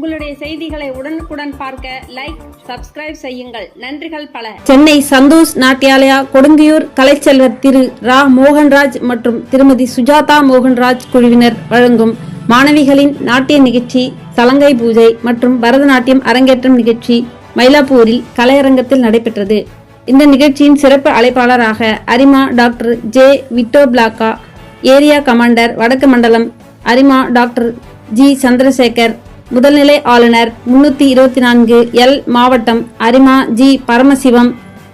உங்களுடைய செய்திகளை உடனுக்குடன் பார்க்க லைக் சப்ஸ்கிரைப் செய்யுங்கள். நன்றிகள் பல. சென்னை சந்தோஷ் நாட்டியாலயா கொடுங்கியூர் கலைச்செல்வர் திரு ரா. மோகன்ராஜ் மற்றும் திருமதி சுஜாதா மோகன்ராஜ் குழுவினர் வழங்கும் மாணவிகளின் நாட்டிய நிகழ்ச்சி சலங்கை பூஜை மற்றும் பரதநாட்டியம் அரங்கேற்றம் நிகழ்ச்சி மயிலாப்பூரில் கலையரங்கத்தில் நடைபெற்றது. இந்த நிகழ்ச்சியின் சிறப்பு அழைப்பாளராக அரிமா டாக்டர் ஜே. விட்டோ பிளாக்கா ஏரியா கமாண்டர் வடக்கு மண்டலம் அரிமா டாக்டர் ஜி. சந்திரசேகர் முதல்நிலை ஆளுநர் முன்னூத்தி இருபத்தி நான்கு எல் மாவட்டம் அரிமா G Paramasivam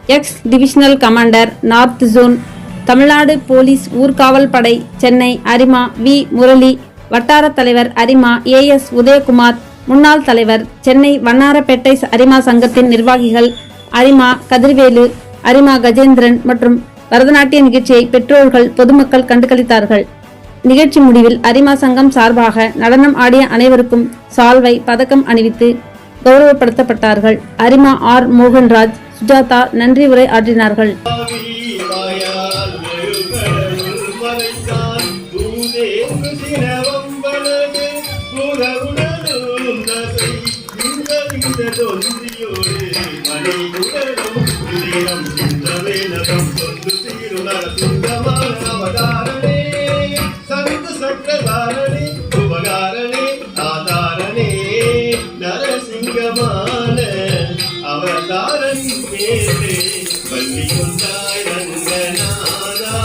ex divisional commander north zone Tamil Nadu police ஊர்காவல் படை சென்னை அரிமா வி முரளி வட்டார தலைவர் அரிமா ஏஎஸ் உதயகுமார் முன்னாள் தலைவர் சென்னை வண்ணாரப்பேட்டை அரிமா சங்கத்தின் நிர்வாகிகள் அரிமா கதிர்வேலு அரிமா கஜேந்திரன் மற்றும் பரதநாட்டிய நிகழ்ச்சியை பெற்றோர்கள் பொதுமக்கள் கண்டுகளித்தார்கள். நிகழ்ச்சி முடிவில் அரிமா சங்கம் சார்பாக நடனம் ஆடிய அனைவருக்கும் சால்வை பதக்கம் அணிவித்து கௌரவப்படுத்தப்பட்டார்கள் அரிமா ஆர் மோகன்ராஜ் சுஜாதா நன்றி உரை ஆற்றினார்கள் Thank you. அவதாரன் மேலே பள்ளி கொண்டாய் ரங்கநாதா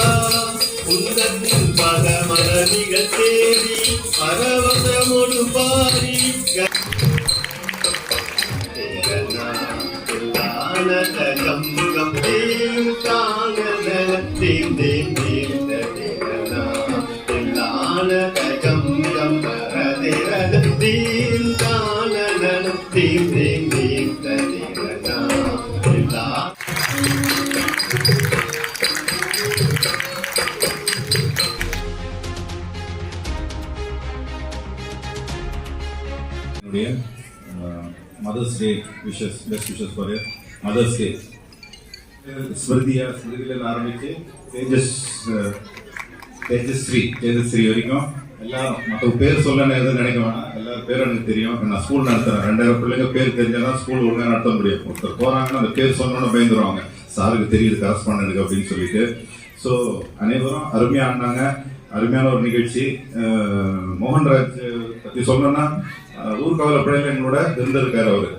உந்தத்தின் பதமரணிகள் பரவசமொடு பாரி கம் கம் காணல தேம் தேம் தேம் தேரனா தில்லான கம் கம் தீம் காணல தேம் தேம் என்னுடைய mother's day wishes best wishes for mother's day ஸ்மிருதியா ஸ்மிருதியில ஆரம்பித்து தேஜஸ் தேஜஸ்ரீ தேஜஸ்ரீ வரைக்கும் எல்லாம் மற்ற பேர் சொல்ல எதுவும் நினைக்க வேணாம். எல்லாரும் பேரும் எனக்கு தெரியும். நான் ஸ்கூல் நடத்துகிறேன் ரெண்டாயிரம் பிள்ளைங்க பேர் தெரிஞ்சாதான் ஸ்கூல் ஒழுங்காக நடத்த முடியும். ஒருத்தர் போகிறாங்கன்னா அந்த பேர் சொன்னோன்னு பயந்துருவாங்க. சாருக்கு தெரியுது கரஸ்பாண்டனுக்கு அப்படின்னு சொல்லிட்டு. ஸோ அனைவரும் அருமையாக ஆடினாங்க அருமையான ஒரு நிகழ்ச்சி. மோகன்ராஜ் பற்றி சொல்லணும்னா ஊர்காவல பிள்ளைல எங்களோட இருந்திருக்காரு அவரு.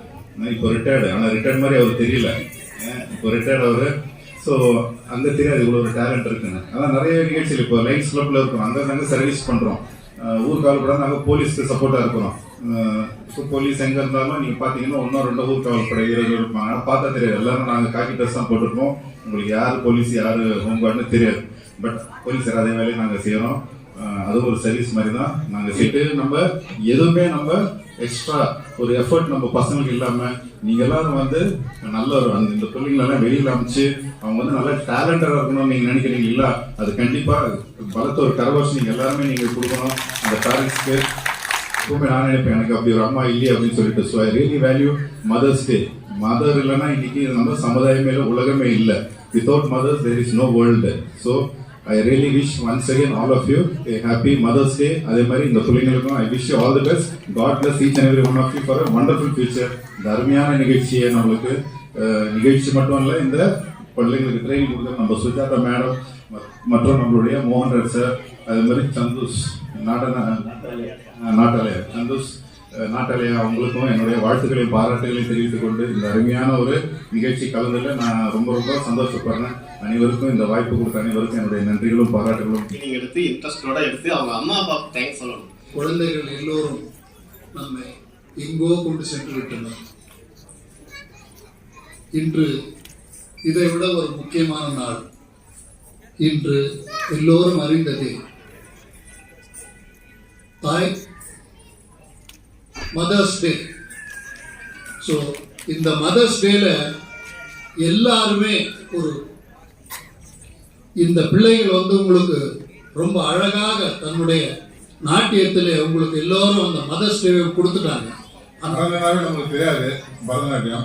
இப்போ ரிட்டையர்டு ஆனால் ரிட்டையர்ட் மாதிரி அவர் தெரியல. இப்போ ரிட்டையர்ட் அவரு. ஸோ அங்கே தெரியாது இவ்வளோ ஒரு டேலண்ட் இருக்குன்னு. அதான் நிறைய நிகழ்ச்சிகள் இப்போ லைன்ஸ் கிளப்பில் இருக்கிறோம் அங்கே நாங்கள் சர்வீஸ் பண்ணுறோம் ஊர் ஊர்காவல் கூட நாங்கள் போலீஸ்க்கு சப்போர்ட்டாக இருக்கிறோம். ஸோ போலீஸ் எங்கே இருந்தாலும் நீங்க பாத்தீங்கன்னா ஒன்னும் ஊர் ஊர்காவல் படை வீரர்கள் இருப்பாங்க. ஆனால் பார்த்தா தெரியாது. எல்லாரும் நாங்கள் காக்கி ட்ரெஸ் தான் போட்டிருப்போம் உங்களுக்கு யார் போலீஸ் யார் ஹோம் கார்டுன்னு தெரியாது பட் போலீஸ் அதே வேலையை நாங்கள் செய்கிறோம் அது ஒரு சர்வீஸ் மாதிரி தான் நாங்கள் செய்யிட்டு நம்ம எதுவுமே நம்ம எக்ஸ்ட்ரா ஒரு எஃபர்ட் நம்ம பசங்களுக்கு இல்லாமல் நீங்கள் எல்லாரும் வந்து நல்ல ஒரு அந்த இந்த பிள்ளைங்களெல்லாம் வெளியில் அமைச்சு அவங்க வந்து நல்ல டேலண்டா இருக்கணும்னு நீங்கள் நினைக்கிறீங்க இல்லை அது கண்டிப்பாக பலத்த ஒரு கரவாசி நீங்கள் எல்லாருமே நீங்கள் கொடுக்கணும். அந்த பேரண்ட்ஸ்க்கு எப்பவுமே நான் நினைப்பேன் எனக்கு அப்படி ஒரு அம்மா இல்லையே அப்படின்னு சொல்லிட்டு. So I really value mother's day mother இல்லைன்னா இன்னைக்கு நம்ம சமுதாயமே இல்லை உலகமே இல்லை. Without mothers there is no world so I really wish once again all of you a happy mother's day அதே மாதிரி இந்த பிள்ளைங்களுக்கும் I wish all the best god bless each and every one of you for wonderful future இந்த அருமையான நிகழ்ச்சியை நம்மளுக்கு நிகழ்ச்சி மட்டும் இல்லை இந்த பிள்ளைங்களுக்கு ட்ரைனிங் கொடுத்த நம்ம சுஜாதா மேடம் மற்றும் நம்மளுடைய மோகன்ராஜ் சார் அதே மாதிரி சந்தோஷ் நாட்டன நாட்டாலயா சந்தோஷ் அஹ், நாட்டாலயா அவங்களுக்கும் என்னுடைய வாழ்த்துக்களையும் பாராட்டுகளையும் தெரிவித்துக் கொண்டு இந்த அருமையான ஒரு நிகழ்ச்சி கலந்துல நான் ரொம்ப ரொம்ப சந்தோஷப்படுறேன். அனைவருக்கும் இந்த வாய்ப்பு கொடுத்த அனைவருக்கும் என்னுடைய நன்றிகளும் பாராட்டுகளும். நீங்க எடுத்து இன்ட்ரெஸ்டோட எடுத்து அவங்க அம்மா அப்பாவுக்கு தேங்க்ஸ் சொல்லணும். குழந்தைகள் எல்லோரும் நம்மை எங்கோ கொண்டு சென்று விட்டனர். இன்று இதை விட ஒரு முக்கியமான நாள். இன்று எல்லோரும் அறிந்ததே தாய் மதர்ஸ் டே ஸோ இந்த மதர்ஸ் டேல எல்லாருமே ஒரு இந்த பிள்ளைகள் வந்து உங்களுக்கு ரொம்ப அழகாக தன்னுடைய நாட்டியத்தில் உங்களுக்கு எல்லோரும் அந்த மதர்ஸ் டேவை கொடுத்துட்டாங்க. பரதநாட்டியம் நமக்கு தெரியாது பரதநாட்டியம்.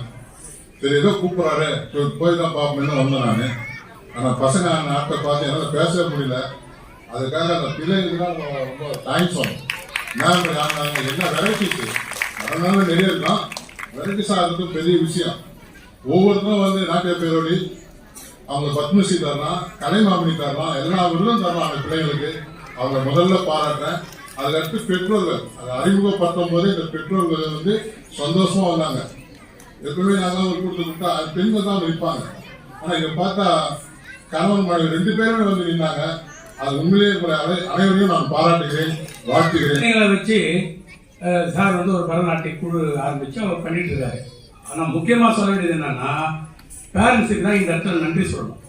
சரி ஏதோ கூப்பிட்றாரு போய் தான் பார்ப்போம்னு வந்தேன் நான். ஆனால் பசங்க அந்த ஆட்டை பார்த்து என்னால் பேசவே முடியல. அதுக்காக அந்த பிள்ளைங்களுக்கு தான் ரொம்ப- தேங்க்ஸ் சொன்னேன் என்ன வெரைட்டிஸ் அதனால நிறைய இருக்கலாம் வெரைட்டி சாகிறது பெரிய விஷயம். ஒவ்வொருத்தரும் வந்து நாட்டிய பேரோடி அவங்க பத்மஸ்ரீ தரலாம் கலைமாமணி தரலாம் எல்லா விருதும் தரலாம் அந்த பிள்ளைங்களுக்கு. அவங்க முதல்ல பாராட்டுறேன். அதுக்கடுத்து பெற்றோர்கள் அதை அறிமுகப்படுத்தும் போது இந்த பெற்றோர்கள் வந்து சந்தோஷமா வந்தாங்க. எப்பவுமே நாங்கள் ஒரு கூட்டத்தில் விட்டா பெண்கள் தான் நிற்பாங்க. ஆனா இங்க பார்த்தா கணவன் மனைவி ரெண்டு பேருமே வந்து நின்னாங்க. அது உண்மையிலேயே அனைவரையும் நான் பாராட்டுகிறேன் வாழ்த்துகிறேன். வச்சு சார் வந்து ஒரு பரதநாட்டிய குழு ஆரம்பிச்சு அவர் பண்ணிட்டு இருக்காரு. ஆனால் முக்கியமாக சொல்ல வேண்டியது என்னன்னா பேரண்ட்ஸுக்கு தான் இந்த இடத்துல நன்றி சொல்லணும்.